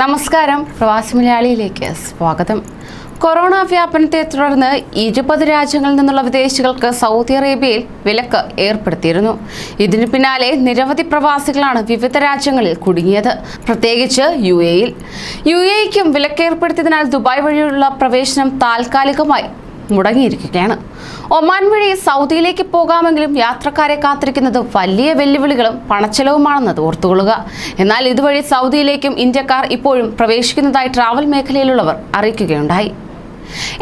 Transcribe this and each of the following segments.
നമസ്കാരം. പ്രവാസി മലയാളിയിലേക്ക് സ്വാഗതം. കൊറോണ വ്യാപനത്തെ തുടർന്ന് ഇരുപത് രാജ്യങ്ങളിൽ നിന്നുള്ള വിദേശികൾക്ക് സൗദി അറേബ്യയിൽ വിലക്ക് ഏർപ്പെടുത്തിയിരുന്നു. ഇതിനു പിന്നാലെ നിരവധി പ്രവാസികളാണ് വിവിധ രാജ്യങ്ങളിൽ കുടുങ്ങിയത് പ്രത്യേകിച്ച് യു എയിൽ യു എക്കും വിലക്ക് ഏർപ്പെടുത്തിയതിനാൽ ദുബായ് വഴിയുള്ള പ്രവേശനം താൽക്കാലികമായി മുടങ്ങിയിരിക്കുകയാണ്. ഒമാൻ വഴി സൗദിയിലേക്ക് പോകാമെങ്കിലും യാത്രക്കാരെ കാത്തിരിക്കുന്നത് വലിയ വെല്ലുവിളികളും പണച്ചെലവുമാണെന്നത് ഓർത്തുകൊള്ളുക. എന്നാൽ ഇതുവഴി സൗദിയിലേക്കും ഇന്ത്യക്കാർ ഇപ്പോഴും പ്രവേശിക്കുന്നതായി ട്രാവൽ മേഖലയിലുള്ളവർ അറിയിക്കുകയുണ്ടായി.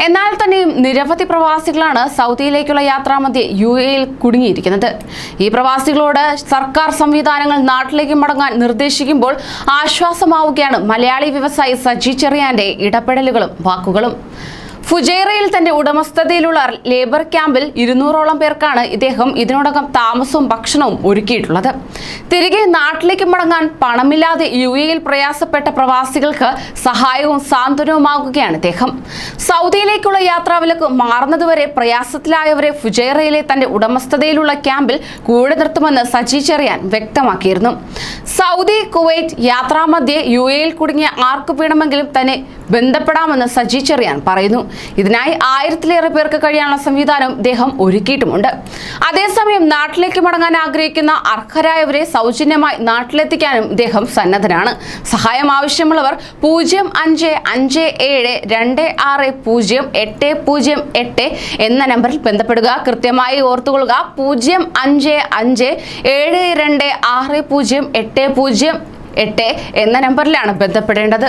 എന്നാൽ തന്നെയും നിരവധി പ്രവാസികളാണ് സൗദിയിലേക്കുള്ള യാത്രാമധ്യേ യു എയിൽ കുടുങ്ങിയിരിക്കുന്നത്. ഈ പ്രവാസികളോട് സർക്കാർ സംവിധാനങ്ങൾ നാട്ടിലേക്ക് മടങ്ങാൻ നിർദ്ദേശിക്കുമ്പോൾ ആശ്വാസമാവുകയാണ് മലയാളി വ്യവസായി സജി ചെറിയാന്റെ ഇടപെടലുകളും വാക്കുകളും. ഫുജൈറയിൽ തന്റെ ഉടമസ്ഥതയിലുള്ള ലേബർ ക്യാമ്പിൽ ഇരുന്നൂറോളം പേർക്കാണ് ഇദ്ദേഹം ഇതിനോടകം താമസവും ഭക്ഷണവും ഒരുക്കിയിട്ടുള്ളത്. തിരികെ നാട്ടിലേക്ക് മടങ്ങാൻ പണമില്ലാതെ യു എയിൽ പ്രയാസപ്പെട്ട പ്രവാസികൾക്ക് സഹായവും സാന്ത്വനവുമാകുകയാണ് ഇദ്ദേഹം. സൗദിയിലേക്കുള്ള യാത്രാവിലക്ക് മാറുന്നതുവരെ പ്രയാസത്തിലായവരെ ഫുജൈറയിലെ തന്റെ ഉടമസ്ഥതയിലുള്ള ക്യാമ്പിൽ കൂടെ നിർത്തുമെന്ന് സജി ചെറിയാൻ വ്യക്തമാക്കിയിരുന്നു. സൗദി കുവൈറ്റ് യാത്രാമധ്യേ യു എയിൽ കുടുങ്ങിയ ആർക്കു വേണമെങ്കിലും തന്നെ ബന്ധപ്പെടാമെന്ന് സജി ചെറിയാൻ പറയുന്നു. ഇതിനായി ആയിരത്തിലേറെ പേർക്ക് കഴിയാനുള്ള സംവിധാനം ഇദ്ദേഹം ഒരുക്കിയിട്ടുമുണ്ട്. അതേസമയം നാട്ടിലേക്ക് മടങ്ങാൻ ആഗ്രഹിക്കുന്ന അർഹരായവരെ സൗജന്യമായി നാട്ടിലെത്തിക്കാനും ഇദ്ദേഹം സന്നദ്ധനാണ്. സഹായം ആവശ്യമുള്ളവർ പൂജ്യം അഞ്ച് അഞ്ച് ഏഴ് രണ്ട് ആറ് പൂജ്യം എട്ട് പൂജ്യം എട്ട് എന്ന നമ്പറിൽ ബന്ധപ്പെടുക. കൃത്യമായി ഓർത്തുകൊള്ളുക. പൂജ്യം അഞ്ച് അഞ്ച് ഏഴ് രണ്ട് ആറ് പൂജ്യം എട്ട് പൂജ്യം എട്ട് എന്ന നമ്പറിലാണ് ബന്ധപ്പെടേണ്ടത്.